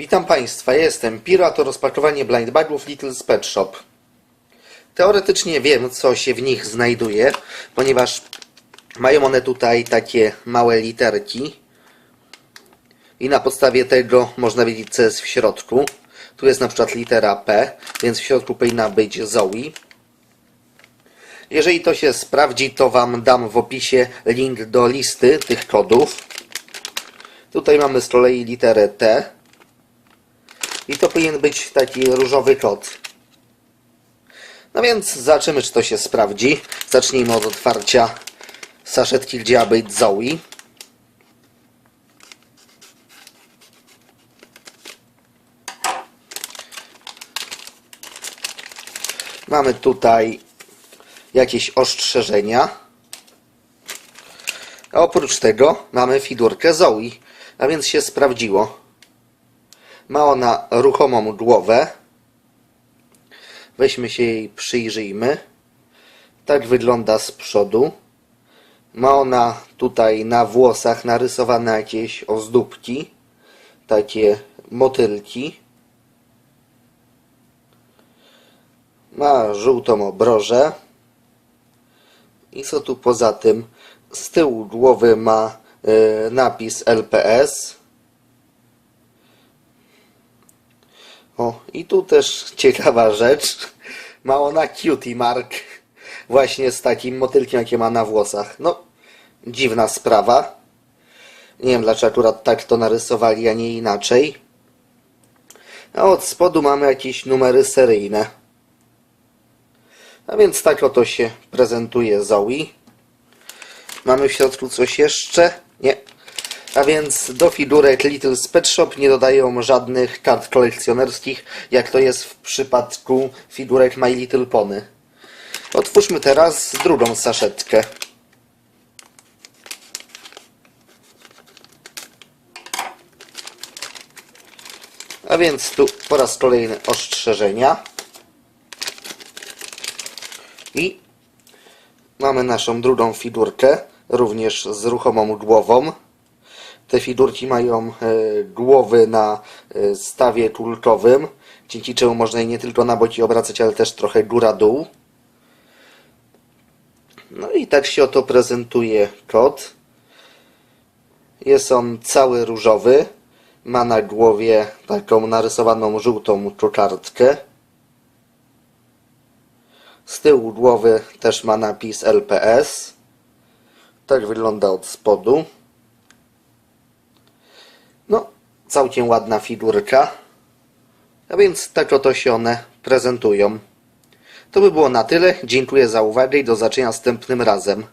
Witam Państwa, jestem Piro, to rozpakowanie blind bagów Little's Pet Shop. Teoretycznie wiem, co się w nich znajduje, ponieważ mają one tutaj takie małe literki i na podstawie tego można wiedzieć, co jest w środku. Tu jest na przykład litera P, więc w środku powinna być Zoe. Jeżeli to się sprawdzi, to Wam dam w opisie link do listy tych kodów. Tutaj mamy z kolei literę T. I to powinien być taki różowy kod. No więc zobaczymy, czy to się sprawdzi. Zacznijmy od otwarcia saszetki, gdzie ma być Zoe. Mamy tutaj jakieś ostrzeżenia. A oprócz tego mamy figurkę Zoe, a więc się sprawdziło. Ma ona ruchomą głowę. Weźmy się jej, przyjrzyjmy. Tak wygląda z przodu. Ma ona tutaj na włosach narysowane jakieś ozdóbki, takie motylki. Ma żółtą obrożę. I co tu poza tym? Z tyłu głowy ma y, napis LPS. O, i tu też ciekawa rzecz. Ma ona cutie mark. Właśnie z takim motylkiem, jakie ma na włosach. No, dziwna sprawa. Nie wiem, dlaczego akurat tak to narysowali, a nie inaczej. A od spodu mamy jakieś numery seryjne. A więc tak oto się prezentuje Zoe. Mamy w środku coś jeszcze? Nie. A więc do figurek Little Pet Shop nie dodają żadnych kart kolekcjonerskich, jak to jest w przypadku figurek My Little Pony. Otwórzmy teraz drugą saszetkę. A więc tu po raz kolejny ostrzeżenia. I mamy naszą drugą figurkę, również z ruchomą głową. Te figurki mają e, głowy na e, stawie kulkowym, dzięki czemu można je nie tylko na boki obracać, ale też trochę góra-dół. No i tak się oto prezentuje kot. Jest on cały różowy. Ma na głowie taką narysowaną żółtą kokardkę. Z tyłu głowy też ma napis LPS. Tak wygląda od spodu. No, całkiem ładna figurka. A więc tak oto się one prezentują. To by było na tyle. Dziękuję za uwagę i do zobaczenia następnym razem.